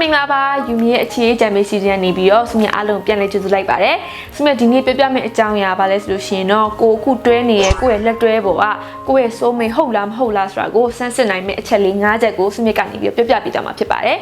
မင်္ဂလာပါယူမီရဲ့အခြေအကြံပေးစီစဉ်နေပြီးတော့ဆုမြအားလုံးပြန်လည်ကြိုဆိုလိုက်ပါတယ်ဆုမြဒီနေ့ပြပြမယ့်အကြောင်းအရာဘာလဲဆိုလို့ရှိရင်တော့ကိုအခုတွဲနေရဲ့ကိုယ့်ရဲ့လက်တွဲပေါ်ကကိုယ့်ရဲ့စိုးမိတ်ဟုတ်လားမဟုတ်လားဆိုတာကိုစမ်းစစ်နိုင်မယ့်အချက်လေး၅ချက်ကိုဆုမြကနေပြီးတော့ပြပြပေးကြမှာဖြစ်ပါတယ်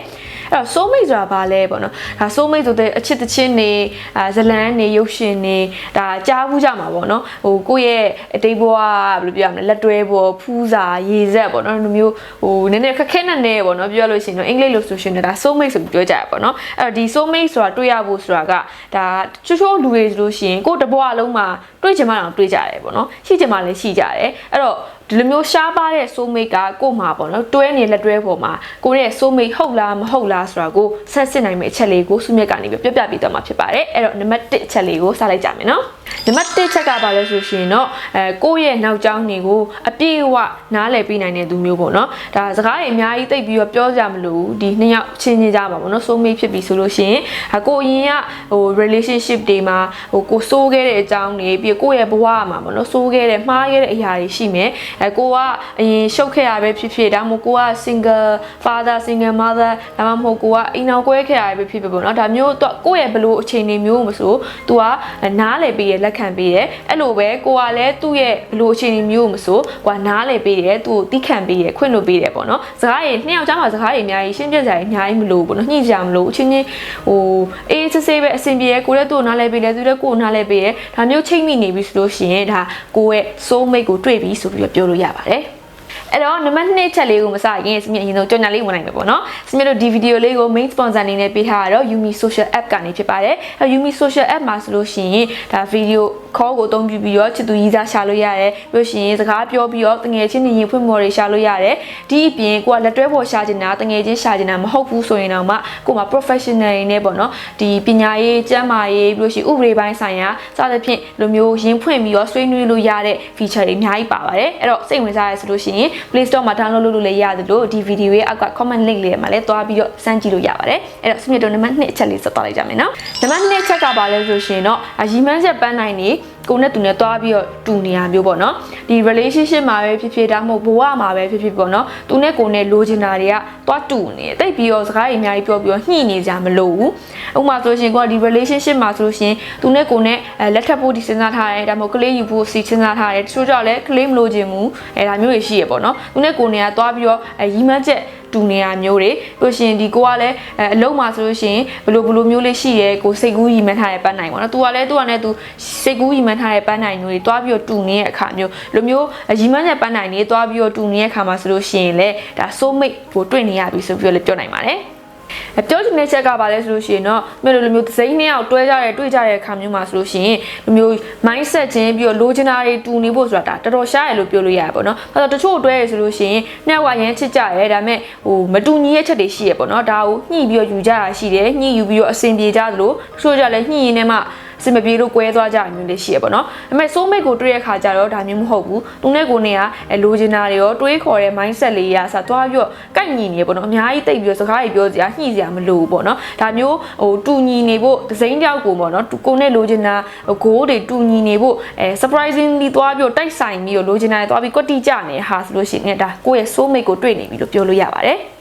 အဲ့တော့စိုးမိတ်ဆိုတာဘာလဲပေါ့နော်ဒါစိုးမိတ်ဆိုတဲ့အချစ်တချင်းနေအာဇလန်းနေရုပ်ရှင်နေဒါကြားဘူးကြမှာပေါ့နော်ဟိုကိုယ့်ရဲ့အတိတ်ဘဝဘယ်လိုပြောရမလဲလက်တွဲပေါ်ဖူးစာရေဆက်ပေါ့နော်ဒီမျိုးဟိုနည်းနည်းခက်ခဲနဲ့နေပေါ့နော်ပြောရလို့ရှိရင်တော့အင်္ဂလိပ်လိုဆိုရှင်ဒါ soul mate ဆိုပြီးပြောကြရပါတော့အဲ့တော့ဒီ soul mate ဆိုတာတွေ့ရဖို့ဆိုတာကဒါချိုးချိုးလူတွေဆိုလို့ရှိရင်ကိုယ့်တဘွားလုံးမှာတွေ့ချင်မှတော့တွေ့ကြတယ်ပေါ့နော်ရှိချင်မှလည်းရှိကြတယ်အဲ့တော့ဒီလိုမျိုးရှားပါတဲ့ soul mate ကကို့မှာပေါ့နော်တွဲနေလက်တွဲပေါ်မှာကိုရဲ့ soul mate ဟုတ်လားမဟုတ်လားဆိုတာကိုဆက်စစ်နိုင်မယ့်အချက်လေးကိုစုမြက်ကနေပြပြပြပြီးတော့မှာဖြစ်ပါတယ်အဲ့တော့နံပါတ်1အချက်လေးကိုစလိုက်ကြမယ်နော်နံပါတ်1ချက်ကပါလဲဆိုရှင်တော့အဲကိုယ့်ရဲ့နောက်ကျောင်းတွေကိုအပြည့်အဝနားလည်ပြီးနိုင်တဲ့သူမျိုးပေါ့နော်ဒါစကားတွေအများကြီးသိပ်ပြီးတော့ပြောကြမလို့ဒီနှစ်ယောက်ချင်းချင်းကြပါပေါ့နော် soul mate ဖြစ်ပြီဆိုလို့ရှိရင်အကိုအရင်ကဟို relationship တွေမှာဟိုကိုစိုးခဲ့တဲ့အကြောင်းတွေပြီးကိုယ့်ရဲ့ဘဝမှာပေါ့နော်စိုးခဲ့တဲ့မှားခဲ့တဲ့အရာတွေရှိမယ်အဲကိုကအရင်ရှုပ်ခဲ့ရပဲဖြစ်ဖြစ်ဒါမှမဟုတ်ကိုက single father single mother ဒါမှမဟုတ်ကိုကအိမ်အောင်ကွဲခဲ့ရပဲဖြစ်ဖြစ်ပေါ့နော်ဒါမျိုးတော့ကိုယ့်ရဲ့ဘလို့အခြေအနေမျိုးမဆို तू ကနားလည်ပြီးရလက်ခံပြီးရအဲ့လိုပဲကိုကလည်းသူ့ရဲ့ဘလို့အခြေအနေမျိုးမဆိုကိုကနားလည်ပြီးရသူ့ကိုတိခံပြီးရခွင့်လို့ပြီးရပေါ့နော်စကားရနှစ်ယောက်ကြားမှာစကားတွေအများကြီးရှင်းပြစရာအများကြီးမလို့ပေါ့နော်ညှိကြမလို့အချင်းချင်းဟိုအေးစစ်စစ်ပဲအဆင်ပြေရကိုလည်းသူ့ကိုနားလည်ပြီးလဲသူလည်းကိုကိုနားလည်ပြီးရဒါမျိုးချိတ်မိနေပြီဆိုလို့ရှိရင်ဒါကိုရဲ့ soul mate ကိုတွေ့ပြီဆိုပြီးပြောလို့ရပါတယ် အဲ့တော့နံပါတ်2ချက်လေးကိုမစရင်စမြအရင်ဆုံးကြော်ညာလေးဝင်နိုင်မယ်ပေါ့နော်စမြတို့ဒီဗီဒီယိုလေးကို main sponsor အနေနဲ့ပေးထားတာတော့ Yumi Social App ကနေဖြစ်ပါတယ်အဲ့ Yumi Social App မှာဆိုလို့ရှိရင်ဒါဗီဒီယို call ကိုအသုံးပြုပြီးတော့ချစ်သူရည်စားရှာလို့ရတယ်ပြီးလို့ရှိရင်စကားပြောပြီးတော့တငယ်ချင်းနေရင်ဖွင့်မော်တွေရှာလို့ရတယ်ဒီအပြင်ကိုကလက်တွဲပေါ်ရှာချင်တာတငယ်ချင်းရှာချင်တာမဟုတ်ဘူးဆိုရင်တော့မှကိုက professional တွေနဲ့ပေါ့နော်ဒီပညာရေးကျန်းမာရေးပြီးလို့ရှိရင်ဥပဒေပိုင်းဆိုင်ရာစသဖြင့်လိုမျိုးရင်းဖွင့်ပြီးတော့ဆွေးနွေးလို့ရတဲ့ feature တွေအများကြီးပါပါတယ်အဲ့တော့စိတ်ဝင်စားရဆိုလို့ရှိရင် Play Store မှာ download လုပ်လို့လည်းရတယ်လို့ဒီ video ရဲ့အောက်က comment link လေးမှာလည်းသွားပြီးတော့စမ်းကြည့်လို့ရပါတယ်အဲ့တော့စမြတ်တော့နံပါတ်2အချက်လေးဆက်သွားလိုက်ကြမယ်နော်နံပါတ်2ချက်ကပါလဲဆိုရှင်တော့ရီမန်းချက်ပန်းနိုင်နေ ကိုနဲ့သူနဲ့တွားပြီးတော့တူနေရမျိုးပေါ့နော်ဒီ relationship မှာပဲဖြစ်ဖြစ်ဒါမှမဟုတ်ဘဝမှာပဲဖြစ်ဖြစ်ပေါ့နော်သူနဲ့ကိုနဲ့လိုချင်တာတွေကတွားတူနေတိတ်ပြီးတော့စကားတွေအများကြီးပြောပြီးတော့ညှိနေကြမလို့ဘူးဥပမာဆိုလို့ရှိရင်ကိုကဒီ relationship မှာဆိုလို့ရှိရင်သူနဲ့ကိုနဲ့လက်ထပ်ဖို့ဒီစဉ်းစားထားတယ်ဒါမှမဟုတ်ကလေးယူဖို့စီစဉ်းစားထားတယ်တချို့ကြောင့်လည်းကလေးမလိုချင်ဘူးအဲဒါမျိုးတွေရှိရပေါ့နော်သူနဲ့ကိုနဲ့ကတွားပြီးတော့ရီမန်းချက် တူနေရမျိုးတွေပြီးလို့ရှိရင်ဒီကိုကလည်းအလုံးမှာဆိုလို့ရှိရင်ဘလို့ဘလို့မျိုးလေးရှိရဲကိုစိတ်ကူးရီမှန်းထားတဲ့ပန်းနိုင်ပေါ့နော်။ तू ကလည်း तू ကလည်း तू စိတ်ကူးရီမှန်းထားတဲ့ပန်းနိုင်မျိုးတွေတွားပြီးတော့တူနေတဲ့အခါမျိုးလိုမျိုးရီမှန်းတဲ့ပန်းနိုင်တွေတွားပြီးတော့တူနေတဲ့အခါမှာဆိုလို့ရှိရင်လည်းဒါ soul mate ကိုတွေ့နေရပြီဆိုပြီးတော့လည်းပြောနိုင်ပါတယ်။အ ပြောချင်တဲ့ချက်ကပါလဲဆိုလို့ရှိရင်တော့မြို့လိုမျိုးသစိမ့်နှစ်ယောက်တွဲကြရဲတွေ့ကြတဲ့အခါမျိုးမှာဆိုလို့ရှိရင်လိုမျိုး mindset ချင်းပြီးတော့လိုချင်တာတွေတူနေဖို့ဆိုတာဒါတော်တော်ရှားရလို့ပြောလို့ရတယ်ပေါ့နော်။အဲတော့တချို့တွဲရဆိုလို့ရှိရင်နှစ်ယောက်ကရမ်းချစ်ကြရဲဒါပေမဲ့ဟိုမတူညီတဲ့ချက်တွေရှိရပေါ့နော်။ဒါကိုညှိပြီးတော့ယူကြတာရှိတယ်။ညှိယူပြီးတော့အဆင်ပြေကြသလိုတချို့ကြလည်းညှိရင်လည်းမှ စင်မပြေလို့ကွဲသွားကြမျိုးလေးရှိရပေါ့နော်။ဒါပေမဲ့ soul mate ကိုတွေ့ရခါကြတော့ဒါမျိုးမဟုတ်ဘူး။သူနဲ့ကိုနဲ့ကအဲလိုချင်တာတွေရောတွေးခေါ်တဲ့ mindset လေးရာစသွားပြီးတော့ကိုက်ညီနေရပေါ့နော်။အများကြီးတိတ်ပြီးတော့စကားတွေပြောစရာညှိစရာမလိုဘူးပေါ့နော်။ဒါမျိုးဟိုတူညီနေဖို့ဒစိမ့်တယောက်ကိုပေါ့နော်။ကိုနဲ့လိုချင်တာဂိုးတွေတူညီနေဖို့အဲ surprisingly သွားပြီးတော့တိုက်ဆိုင်ပြီးတော့လိုချင်တာတွေသွားပြီးကွက်တိကြနေဟာဆိုလို့ရှိရင်ဒါကိုယ့်ရဲ့ soul mate ကိုတွေ့နေပြီလို့ပြောလို့ရပါတယ်။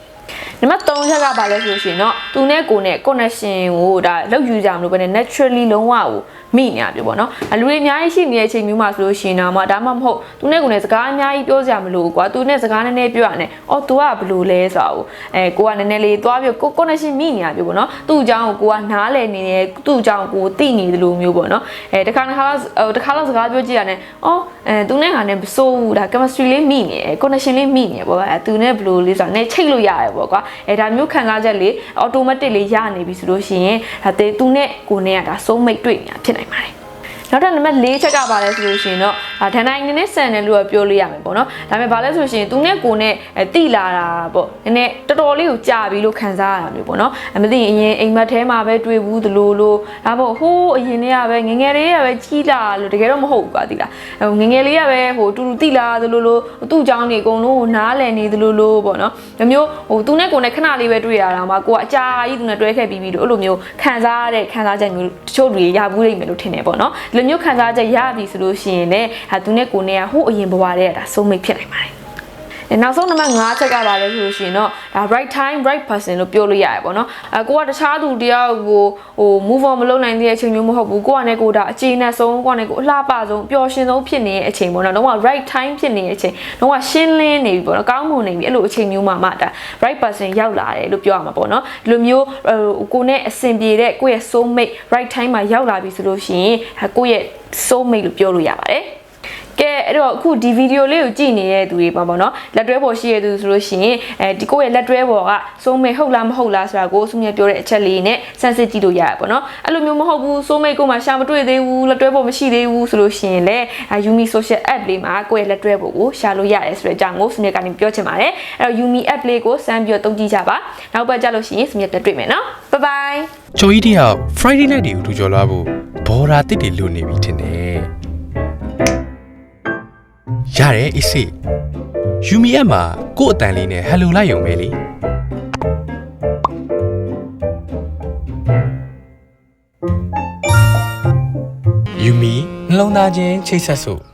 နံပါတ်3ချက်ကပါလဲဆိုရှင်တော့သူနဲ့ကိုနဲ့ connection ကိုဒါလောက်ယူကြမလို့ပဲ naturally လုံးဝကိုမိနေရပြပေါ့နော်လူတွေအများကြီးရှိနေတဲ့အချိန်မျိုးမှာဆိုလို့ရှင်တော့မှဒါမှမဟုတ်သူနဲ့ကိုနဲ့စကားအများကြီးပြောစရာမလိုဘူးကွာသူနဲ့စကားနည်းနည်းပြောရတယ်အော် तू ကဘလို့လဲဆိုတာကိုအဲကိုကနည်းနည်းလေးသွားပြီးကို connection မိနေရပြပေါ့နော်သူ့အကြောင်းကိုကိုကနားလည်နေတယ်သူ့အကြောင်းကိုသိနေတယ်လို့မျိုးပေါ့နော်အဲတခါတခါတခါတော့စကားပြောကြည့်ရတယ်အော်အဲသူနဲ့ငါနဲ့မစိုးဘူးဒါ chemistry လေးမိနေတယ် connection လေးမိနေတယ်ပေါ့အဲသူနဲ့ဘလို့လေးဆိုတာနဲ့ချိတ်လို့ရတယ်ပေါ့ကွာအဲဒါမျိုးခံစားချက်လေး automatic လေးရနေပြီဆိုလို့ရှိရင်ဒါသူနဲ့ကိုနဲ့ကဒါ soul mate တွေ့နေတာဖြစ်နိုင်ပါတယ်နောက်ထပ်နံပါတ်၄ချက်ကပါလဲဆိုလို့ရှိရင်တော့ ဒါဒန်နိုင်နည်းနည်းဆန်တယ်လို့ပြောလို့ရမယ်ပေါ့နော်ဒါပေမဲ့ဘာလဲဆိုရှင်သူနဲ့ကိုနဲ့တိလာတာပေါ့နည်းနည်းတော်တော်လေးကိုကြာပြီလို့ခံစားရတာမျိုးပေါ့နော်အမသိရင်အရင်အိမ်မက်ထဲမှာပဲတွေ့ဘူးသလိုလိုဒါပေါ့ဟိုးအရင်တည်းကပဲငငယ်လေးကပဲကြီးလာလို့တကယ်တော့မဟုတ်ဘူးကွာတိလားဟိုငငယ်လေးကပဲဟိုတူတူတိလာသလိုလိုသူ့အကြောင်းတွေအကုန်လုံးကိုနားလည်နေသလိုလိုပေါ့နော်ဒီမျိုးဟိုသူနဲ့ကိုနဲ့ခဏလေးပဲတွေ့ရတာမှာကိုကအကြာကြီးသူနဲ့တွဲခဲ့ပြီးပြီးတော့အဲ့လိုမျိုးခံစားရတဲ့ခံစားချက်မျိုးတချို့တွေရဘူးလိမ့်မယ်လို့ထင်တယ်ပေါ့နော်ဒီလိုမျိုးခံစားချက်ရပြီဆိုလို့ရှိရင်လည်းဟာသူနဲ့ကိုနဲ့ကဟိုအရင်ဘဝတည်းကဒါဆုံးမိတ်ဖြစ်နိုင်ပါတယ်အဲနောက်ဆုံးနံပါတ်5ချက်ကပါလဲဆိုလို့ရှိရင်တော့ဒါ right time right person လို့ပြောလို့ရတယ်ပေါ့နော်အဲကိုကတခြားသူတယောက်ကိုဟို move on မလုပ်နိုင်တဲ့အချိန်မျိုးမဟုတ်ဘူးကိုကလည်းကိုဒါအခြေအနေဆုံးကိုကလည်းကိုအလှပဆုံးပျော်ရွှင်ဆုံးဖြစ်နေတဲ့အချိန်ပေါ့နော်တော့ right time ဖြစ်နေတဲ့အချိန်တော့ရှင်းလင်းနေပြီပေါ့နော်ကောင်းမွန်နေပြီအဲ့လိုအချိန်မျိုးမှာမှဒါ right person ရောက်လာတယ်လို့ပြောရမှာပေါ့နော်ဒီလိုမျိုးဟိုကိုနဲ့အဆင်ပြေတဲ့ကိုယ့်ရဲ့ soul mate right time မှာရောက်လာပြီဆိုလို့ရှိရင်ကိုယ့်ရဲ့ soul mate လို့ပြောလို့ရပါတယ် ကဲအဲ့တော့အခုဒီဗီဒီယိုလေးကိုကြည့်နေတဲ့သူတွေပေါ့ပေါ့နော်လက်တွဲပေါ်ရှိရတဲ့သူဆိုလို့ရှိရင်အဲဒီကိုယ့်ရဲ့လက်တွဲပေါ်ကစိုးမိတ်ဟုတ်လားမဟုတ်လားဆိုတာကိုစုမြတ်ပြောတဲ့အချက်လေးနဲ့စမ်းစစ်ကြည့်လို့ရရပေါ့နော်အဲ့လိုမျိုးမဟုတ်ဘူးစိုးမိတ်ကိုမှရှာမတွေ့သေးဘူးလက်တွဲပေါ်မရှိသေးဘူးဆိုလို့ရှိရင်လည်းအဲ Yumi social app လေးမှာကိုယ့်ရဲ့လက်တွဲပေါ်ကိုရှာလို့ရတယ်ဆိုတဲ့အကြောင်းကိုစုမြတ်ကနေပြောချင်ပါတယ်အဲ့တော့ Yumi app လေးကိုစမ်းပြီးတော့တုံးကြည့်ကြပါနောက်ပတ်ကြလို့ရှိရင်စုမြတ်တက်တွေ့မယ်နော် bye bye ချိုကြီးတယောက် Friday night တွေကိုထူကျော်လာဖို့ဘော်ရာတစ်တွေလွတ်နေပြီထင်တယ် ရတယ်အစ်စေယူမီအက်မှာကို့အတန်လေးနဲ့ဟယ်လိုလိုက်ရုံပဲလေယူမီနှလုံးသားချင်းချိတ်ဆက်စို့